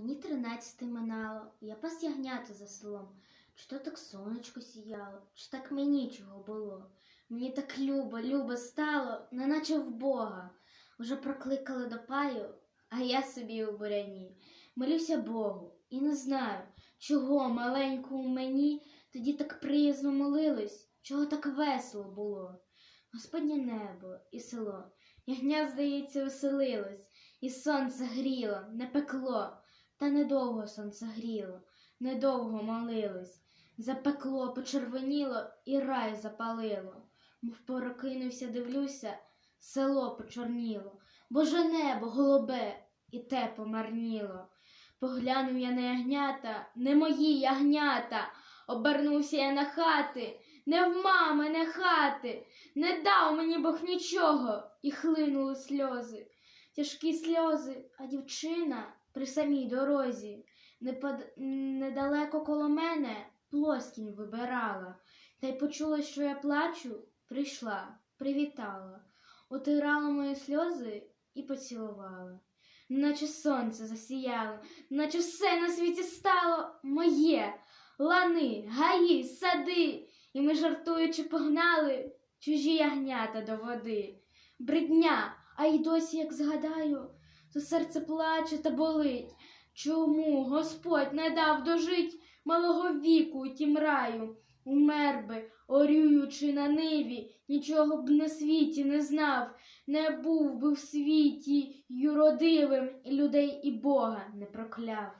Мені тринадцяти минало, я пас ягнята за селом. Чи то так сонечко сіяло, чи так мені чого було. Мені так любо, любо стало, неначе в Бога. Уже прокликали до паю, а я собі у буряні. Молюся Богу і не знаю, чого маленькому мені тоді так приязно молились, чого так весело було. Господнє небо і село, ягня, здається, веселилось, і сонце гріло, не пекло, та недовго сонце гріло, недовго молилось. Запекло, почервоніло і рай запалило. Мов порокинувся, дивлюся, село почорніло, Боже небо голубе, і те помарніло. Поглянув я на ягнята, не мої ягнята. Обернувся я на хати, не в мами, не хати, не дав мені Бог нічого, і хлинули сльози. Тяжкі сльози, а дівчина при самій дорозі, непод... недалеко коло мене плоскінь вибирала, та й почула, що я плачу, прийшла, привітала, отирала мої сльози і поцілувала. Наче сонце засіяло, наче все на світі стало моє, лани, гаї, сади, і ми, жартуючи, погнали чужі ягнята до води. Бридня, а й досі, як згадаю, то серце плаче та болить. Чому Господь не дав дожить малого віку у тім раю? Умер би, орюючи на ниві, нічого б на світі не знав, не був би в світі юродивим, і людей і Бога не прокляв.